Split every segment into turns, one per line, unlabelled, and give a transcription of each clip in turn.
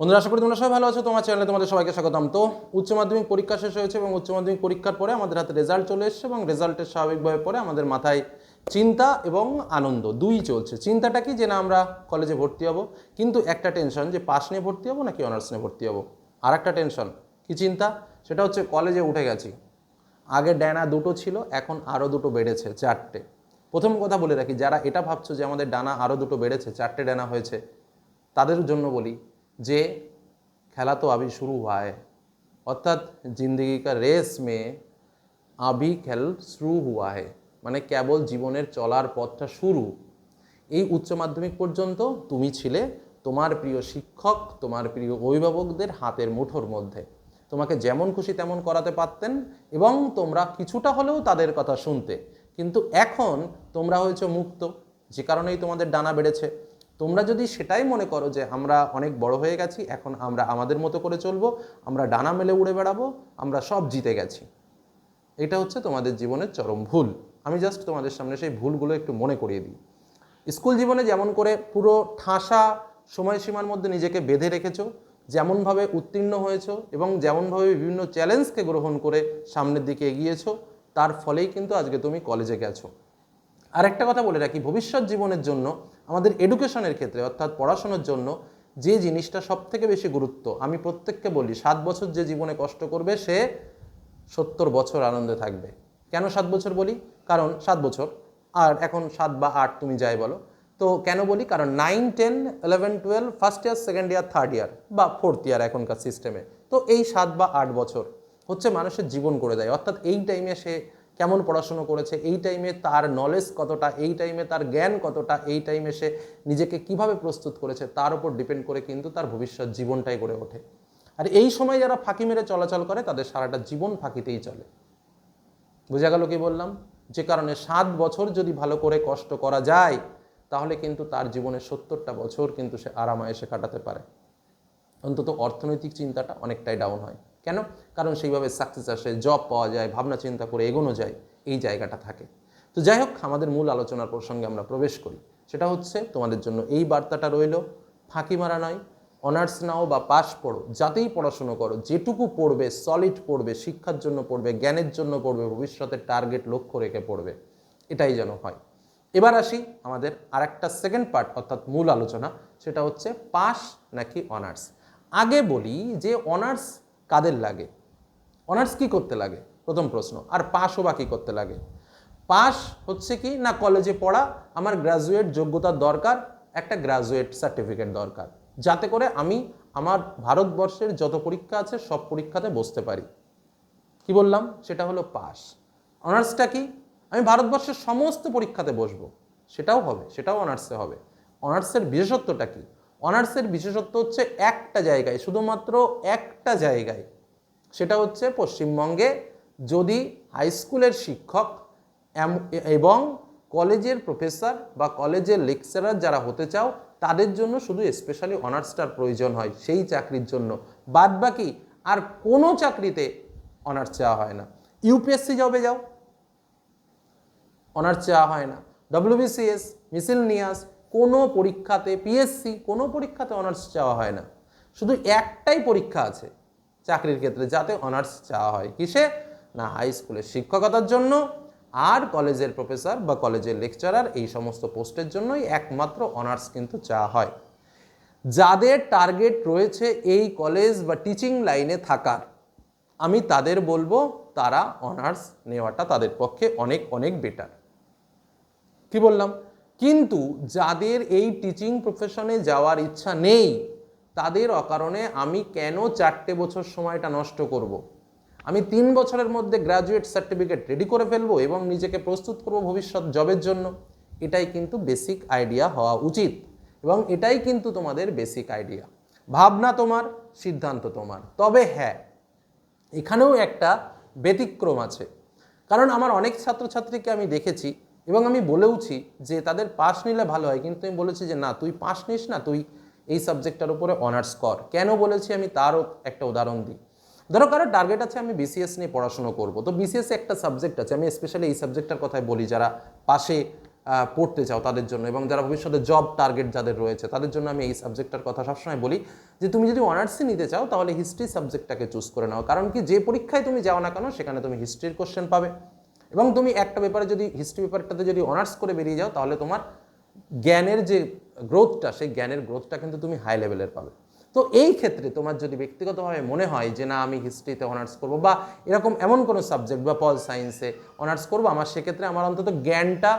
বন্ধুরা, আশা করি তোমরা সবাই ভালো আছো। তোমার চ্যানেলে তোমাদের সবাইকে স্বাগতম। তো উচ্চ মাধ্যমিক পরীক্ষা শেষ হয়েছে এবং উচ্চ মাধ্যমিক পরীক্ষার পরে আমাদের হাতে রেজাল্ট চলে এসেছে এবং রেজাল্টের স্বাভাবিকভাবে পরে আমাদের মাথায় চিন্তা এবং আনন্দ দুই চলছে। চিন্তাটা কি যে না, আমরা কলেজে ভর্তি হব, কিন্তু একটা টেনশন যে পাস নিয়ে ভর্তি হব নাকি অনার্স নিয়ে ভর্তি হব? আর একটা টেনশন কি চিন্তা? সেটা হচ্ছে কলেজে উঠে গেছি। আগে ডানা দুটো ছিল, এখন আরও দুটো বেড়েছে, চারটে। প্রথম কথা বলে রাখি, যারা এটা ভাবছ যে আমাদের ডানা আরও দুটো বেড়েছে, চারটে ডানা হয়েছে, তাদের জন্য বলি যে খেলা তো আবি শুরু हुआ है অর্থাৎ জিন্দগি কা রেস মে আবি খেল শুরু হুয়া है মানে কেবল জীবনের চলার পথটা শুরু এই উচ্চ মাধ্যমিক পর্যন্ত তুমি ছিলে তোমার প্রিয় শিক্ষক তোমার প্রিয় অভিভাবকদের হাতের মুঠোর মধ্যে তোমাকে যেমন খুশি তেমন করাতে পারতেন এবং তোমরা কিছুটা হলেও তাদের কথা শুনতে কিন্তু এখন তোমরা হয়েছে মুক্ত যে কারণেই তোমাদের ডানা বেড়েছে তোমরা যদি সেটাই মনে করো যে আমরা অনেক বড় হয়ে গেছি, এখন আমরা আমাদের মতো করে চলবো, আমরা ডানা মেলে উড়ে বেড়াবো, আমরা সব জিতে গেছি। এটা হচ্ছে তোমাদের জীবনের চরম ভুল। আমি জাস্ট তোমাদের সামনে সেই ভুলগুলো একটু মনে করিয়ে দিই। স্কুল জীবনে যেমন করে পুরো ঠাসা সময়সীমার মধ্যে নিজেকে বেঁধে রেখেছো, যেমনভাবে উত্তীর্ণ হয়েছো এবং যেমনভাবে বিভিন্ন চ্যালেঞ্জকে গ্রহণ করে সামনের দিকে এগিয়েছো, তার ফলেই কিন্তু আজকে তুমি কলেজে গেছো। আরেকটা কথা বলে রাখি, ভবিষ্যৎ জীবনের জন্য, আমাদের এডুকেশনের ক্ষেত্রে, অর্থাৎ পড়াশোনার জন্য, যে জিনিসটা সব থেকে বেশি গুরুত্ব, আমি প্রত্যেককে বলি, সাত বছর যে জীবনে কষ্ট করবে, সে সত্তর বছর আনন্দে থাকবে। কেন সাত বছর বলি? কারণ সাত বছর, আর এখন সাত বা আট তুমি যাই বলো। তো কেন বলি? কারণ nine ten eleven twelve first year second year third year বা ফোর্থ ইয়ার এখনকার সিস্টেমে তো এই সাত বা আট বছর হচ্ছে মানুষের জীবন করে দেয়। অর্থাৎ এই টাইমে সে কেমন পড়াশুনো করেছে, এই টাইমে তার নলেজ কতটা, এই টাইমে তার জ্ঞান কতটা, এই টাইমে সে নিজেকে কীভাবে প্রস্তুত করেছে, তার উপর ডিপেন্ড করে কিন্তু তার ভবিষ্যৎ জীবনটাই গড়ে ওঠে। আর এই সময় যারা ফাঁকি মেরে চলাচল করে, তাদের সারাটা জীবন ফাঁকিতেই চলে। বোঝা গেল কি বললাম? যে কারণে সাত বছর যদি ভালো করে কষ্ট করা যায়, তাহলে কিন্তু তার জীবনের সত্তরটা বছর কিন্তু সে আরামায়েসে কাটাতে পারে। অন্তত অর্থনৈতিক চিন্তাটা অনেকটাই ডাউন হয়। কেন? কারণ সেইভাবে সাকসেস আসে জব পাওয়া যায়, ভাবনা চিন্তা করে এগোনো যায়, এই জায়গাটা থাকে। তো যাই হোক, আমাদের মূল আলোচনার প্রসঙ্গে আমরা প্রবেশ করি। সেটা হচ্ছে তোমাদের জন্য এই বার্তাটা রইল, ফাঁকি মারা নয় অনার্স নাও বা পাস পড়ো, যাতেই পড়াশুনো করো, যেটুকু পড়বে সলিড পড়বে, শিক্ষার জন্য পড়বে, জ্ঞানের জন্য পড়বে, ভবিষ্যতের টার্গেট লক্ষ্য রেখে পড়বে, এটাই যেন হয়। এবার আসি আমাদের আরেকটা সেকেন্ড পার্ট অর্থাৎ মূল আলোচনা, সেটা হচ্ছে পাস নাকি অনার্স আগে বলি যে অনার্স কাদের লাগে? অনার্স কি করতে লাগে? প্রথম প্রশ্ন। আর পাসও বা কী করতে লাগে? পাস হচ্ছে কি? না কলেজে পড়া, আমার গ্রাজুয়েট যোগ্যতার দরকার, একটা গ্রাজুয়েট সার্টিফিকেট দরকার। যাতে করে আমি আমার ভারতবর্ষের যত পরীক্ষা আছে, সব পরীক্ষাতে বসতে পারি। কি বললাম? সেটা হলো পাস অনার্সটা কি? আমি ভারতবর্ষের সমস্ত পরীক্ষাতে বসবো। সেটাও হবে, সেটাও অনার্সে হবে। অনার্সের বিশেষত্বটা কি? অনার্সের বিশেষত্ব হচ্ছে একটা জায়গায়, শুধুমাত্র একটা জায়গায়। সেটা হচ্ছে পশ্চিমবঙ্গে যদি হাই স্কুলের শিক্ষক এবং কলেজের প্রফেসর বা কলেজের লেকচারার যারা হতে চাও, তাদের জন্য শুধু স্পেশালি অনার্সটার প্রয়োজন হয়, সেই চাকরির জন্য। বাদ বাকি আর কোনো চাকরিতে অনার্স চাওয়া হয় না। ইউপিএসসি জবে যাও অনার্স চাওয়া হয় না। ডব্লিউবিসিএস মিসিলনিয়াস কোনো পরীক্ষাতে পিএসসি কোনো পরীক্ষাতে অনার্স চাওয়া হয় না। শুধু একটাই পরীক্ষা আছে চাকরির ক্ষেত্রে যাতে অনার্স চাওয়া হয়। কিসে? না হাই স্কুলের শিক্ষকতার জন্য। আর কলেজের প্রফেসর বা কলেজের লেকচারার এই সমস্ত পোস্টের জন্যই একমাত্র অনার্স কিন্তু চাওয়া হয়। যাদের টার্গেট রয়েছে এই কলেজ বা টিচিং লাইনে থাকার, আমি তাদের বলব তারা অনার্স নেওয়াটা তাদের পক্ষে অনেক অনেক বেটার কি বললাম? কিন্তু যাদের এই টিচিং প্রফেশনে যাওয়ার ইচ্ছা নেই, তাদের অকারণে আমি কেন চারটে বছর সময়টা নষ্ট করব। আমি তিন বছরের মধ্যে গ্র্যাজুয়েট সার্টিফিকেট রেডি করে ফেলব এবং নিজেকে প্রস্তুত করব ভবিষ্যৎ জবের জন্য। এটাই কিন্তু বেসিক আইডিয়া হওয়া উচিত এবং এটাই কিন্তু তোমাদের বেসিক আইডিয়া ভাবনা তোমার, সিদ্ধান্ত তোমার। তবে হ্যাঁ এখানেও একটা ব্যতিক্রম আছে। কারণ আমার অনেক ছাত্রছাত্রীকে আমি দেখেছি এবং আমি বলেওছি যে তাদের পাস নিলে ভালো হয়, কিন্তু আমি বলেছি যে না, তুই পাস নিস না, তুই এই সাবজেক্টটার উপরে অনার্স কর। কেন বলেছি আমি তারও একটা উদাহরণ দিই। ধরো কারও টার্গেট আছে, আমি বিসিএস নিয়ে পড়াশুনো করব। তো বিসিএস একটা সাবজেক্ট আছে, আমি স্পেশালি এই সাবজেক্টটার কথাই বলি, যারা পাশে পড়তে চাও তাদের জন্য এবং যারা ভবিষ্যতে জব টার্গেট যাদের রয়েছে, তাদের জন্য আমি এই সাবজেক্টটার কথা সবসময় বলি যে, তুমি যদি অনার্সই নিতে চাও, তাহলে হিস্ট্রি সাবজেক্টটাকে চুজ করে নাও। কারণ কি, যে পরীক্ষায় তুমি যাও না কেন, সেখানে তুমি হিস্ট্রির কোশ্চেন পাবে। এবং তুমি একটা পেপারে যদি হিস্ট্রি পেপারটাতে যদি অনার্স করে বেরিয়ে যাও, তাহলে তোমার জ্ঞানের যে গ্রোথটা সেই জ্ঞানের গ্রোথটা কিন্তু তুমি হাই লেভেলের পাবে। তো এই ক্ষেত্রে তোমার যদি ব্যক্তিগতভাবে মনে হয় যে, না, আমি হিস্ট্রিতে অনার্স করব বা এরকম এমন কোনো সাবজেক্ট বা পল সায়েন্সে অনার্স করব, আমার সেক্ষেত্রে আমার অন্তত জ্ঞানটা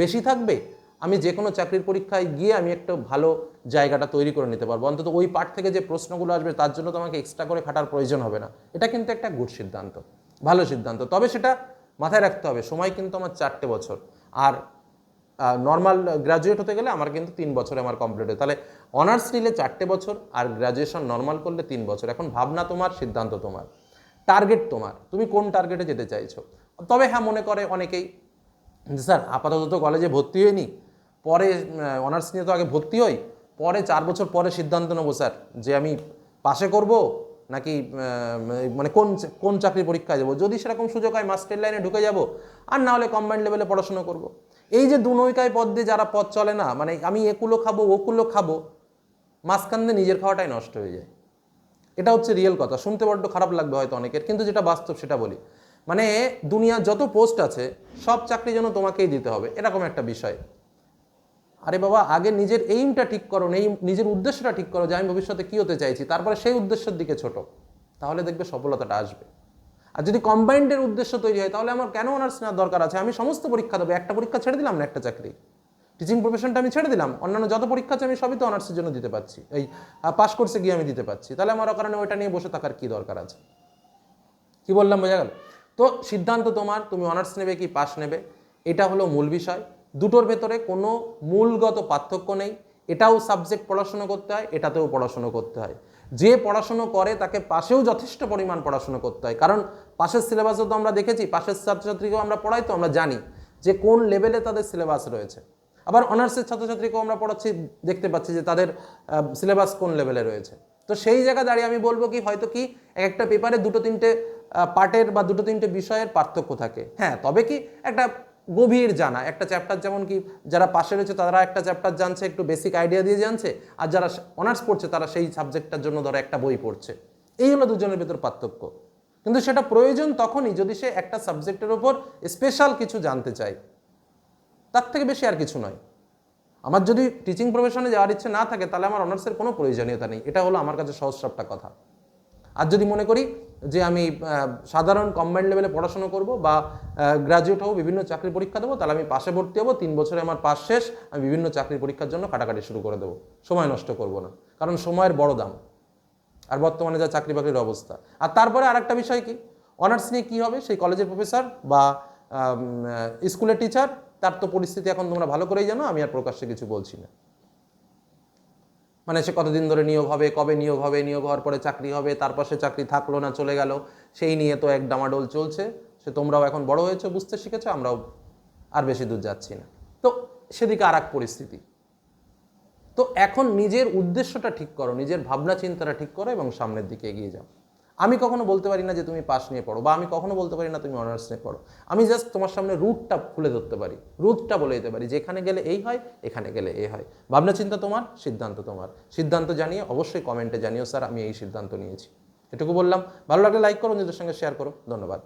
বেশি থাকবে। আমি যে কোনো চাকরির পরীক্ষায় গিয়ে আমি একটা ভালো জায়গাটা তৈরি করে নিতে পারব। অন্তত ওই পার্ট থেকে যে প্রশ্নগুলো আসবে, তার জন্য তোমাকে এক্সট্রা করে খাটার প্রয়োজন হবে না। এটা কিন্তু একটা গুড সিদ্ধান্ত, ভালো সিদ্ধান্ত। তবে সেটা মাথায় রাখতে হবে। সময় কিন্তু আমার চারটে বছর। আর নর্মাল গ্রাজুয়েট হতে গেলে আমার কিন্তু তিন বছরে আমার কমপ্লিট হয়। তাহলে অনার্স নিলে চারটে বছর আর গ্রাজুয়েশন নর্মাল করলে তিন বছর। এখন ভাবনা তোমার, সিদ্ধান্ত তোমার। টার্গেট তোমার। তুমি কোন টার্গেটে যেতে চাইছো? তবে হ্যাঁ মনে করে অনেকেই, যে স্যার, আপাতত তো কলেজে ভর্তি হয়নি পরে অনার্স নিয়ে তো আগে ভর্তি হই। পরে চার বছর পরে সিদ্ধান্ত নেব, স্যার, যে আমি পাশে করব নাকি মানে কোন কোন চাকরি পরীক্ষায় যাব যদি সেরকম সুযোগ হয় মাস্টার লাইনে ঢুকে যাব, আর না হলে কম্বাইন্ড লেভেলে পড়াশোনা করব। এই যে দু নৌকায় পথ দিয়ে যারা পথ চলে না মানে আমি একুলো খাব, ওকুলো খাব, মাঝখান দিয়ে নিজের খাওয়াটাই নষ্ট হয়ে যায়। এটা হচ্ছে রিয়েল কথা। শুনতে বড্ড খারাপ লাগবে হয়তো অনেকের, কিন্তু যেটা বাস্তব সেটা বলি। মানে দুনিয়ার যত পোস্ট আছে, সব চাকরি যেন তোমাকেই দিতে হবে, এরকম একটা বিষয়। আরে বাবা, আগে নিজের এইমটা ঠিক করো এই নিজের উদ্দেশ্যটা ঠিক করো যে আমি ভবিষ্যতে কী হতে চাইছি। তারপরে সেই উদ্দেশ্যের দিকে ছোট। তাহলে দেখবে সফলতাটা আসবে। আর যদি কম্বাইন্ডের উদ্দেশ্য তৈরি হয়, তাহলে আমার কেন অনার্স নেওয়ার দরকার আছে? আমি সমস্ত পরীক্ষা দেবো। একটা পরীক্ষা ছেড়ে দিলাম না একটা চাকরি? টিচিং প্রফেশনটা আমি ছেড়ে দিলাম। অন্যান্য যত পরীক্ষা আছে, আমি সবই তো অনার্সের জন্য দিতে পারছি। এই পাস কোর্সে গিয়ে আমি দিতে পারছি। তাহলে আমার কারণে ওইটা নিয়ে বসে থাকার কী দরকার আছে? কি বললাম, বোঝা গেল? তো সিদ্ধান্ত তোমার, তুমি অনার্স নেবে কি পাস নেবে? এটা হলো মূল বিষয়। দুটোর ভেতরে কোনো মূলগত পার্থক্য নেই। এটাও সাবজেক্ট পড়াশুনো করতে হয়, এটাতেও পড়াশুনো করতে হয়। যে পড়াশুনো করে, তাকে পাশেও যথেষ্ট পরিমাণ পড়াশুনো করতে হয়। কারণ পাশের সিলেবাসও তো আমরা দেখেছি, পাশের ছাত্রছাত্রীকেও আমরা পড়াই তো আমরা জানি যে কোন লেভেলে তাদের সিলেবাস রয়েছে। আবার অনার্সের ছাত্রছাত্রীকেও আমরা পড়াচ্ছি, দেখতে পাচ্ছি যে তাদের সিলেবাস কোন লেভেলে রয়েছে। তো সেই জায়গা দাঁড়িয়ে আমি বলব কি, হয়তো কি এক একটা পেপারে দুটো তিনটে পার্টের বা দুটো তিনটে বিষয়ের পার্থক্য থাকে। হ্যাঁ তবে কি একটা গভীর জানা। একটা চ্যাপ্টার যেমন কি, যারা পাশে রয়েছে তারা একটা চ্যাপ্টার জানছে, একটু বেসিক আইডিয়া দিয়ে জানছে, আর যারা অনার্স পড়ছে তারা সেই সাবজেক্টটার জন্য ধরো একটা বই পড়ছে। এই হলো দুজনের ভেতর পার্থক্য। কিন্তু সেটা প্রয়োজন তখনই যদি সে একটা সাবজেক্টের ওপর স্পেশাল কিছু জানতে চায়। তার থেকে বেশি আর কিছু নয়। আমার যদি টিচিং প্রফেশনে যাওয়ার ইচ্ছে না থাকে, তাহলে আমার অনার্সের কোনো প্রয়োজনীয়তা নেই। এটা হলো আমার কাছে সহজসাপটা কথা। আর যদি মনে করি যে আমি সাধারণ কম্বাইন্ড লেভেলে পড়াশোনা করব বা গ্রাজুয়েট হব, বিভিন্ন চাকরি পরীক্ষা দেবো, তাহলে আমি পাশে ভর্তি হব, তিন বছরে আমার পাশ শেষ, আমি বিভিন্ন চাকরির পরীক্ষার জন্য কাটাকাটি শুরু করে দেবো। সময় নষ্ট করব না, কারণ সময়ের বড় দাম। আর বর্তমানে যা চাকরি বাকরির অবস্থা। আর তারপরে আরেকটা বিষয় কি? অনার্স নিয়ে কী হবে? সেই কলেজের প্রফেসর বা স্কুলের টিচার তার তো পরিস্থিতি এখন তোমরা ভালো করেই জানো, আমি আর প্রকাশ্যে কিছু বলছি না। মানে সে কতদিন ধরে নিয়োগ হবে, কবে নিয়োগ হবে, নিয়োগ হওয়ার পরে চাকরি হবে, তারপর সে চাকরি থাকল না, চলে গেল, সেই নিয়ে তো এক ডামাডোল চলছে। সে তোমরাও এখন বড় হয়েছে, বুঝতে শিখেছো, আমরাও আর বেশি দূর যাচ্ছি না। তো সেদিকে আর পরিস্থিতি। তো এখন নিজের উদ্দেশ্যটা ঠিক করো, নিজের ভাবনা চিন্তাটা ঠিক করো এবং সামনের দিকে এগিয়ে যাও। আমি কখনো বলতে পারি না যে তুমি পাস নিয়ে পড়ো, বা আমি কখনো বলতে পারি না তুমি অনার্স নিয়ে পড়ো। আমি জাস্ট তোমার সামনে রুটটা খুলে ধরতে পারি রুটটা বলে দিতে পারি যে এখানে গেলে এই হয়, এখানে গেলে এই হয়। ভাবনা চিন্তা তোমার, সিদ্ধান্ত তোমার। সিদ্ধান্ত জানিয়ে অবশ্যই কমেন্টে জানিও, স্যার, আমি এই সিদ্ধান্ত নিয়েছি। এটুকু বললাম। ভালো লাগলে লাইক করো নিজের সঙ্গে শেয়ার করো। ধন্যবাদ।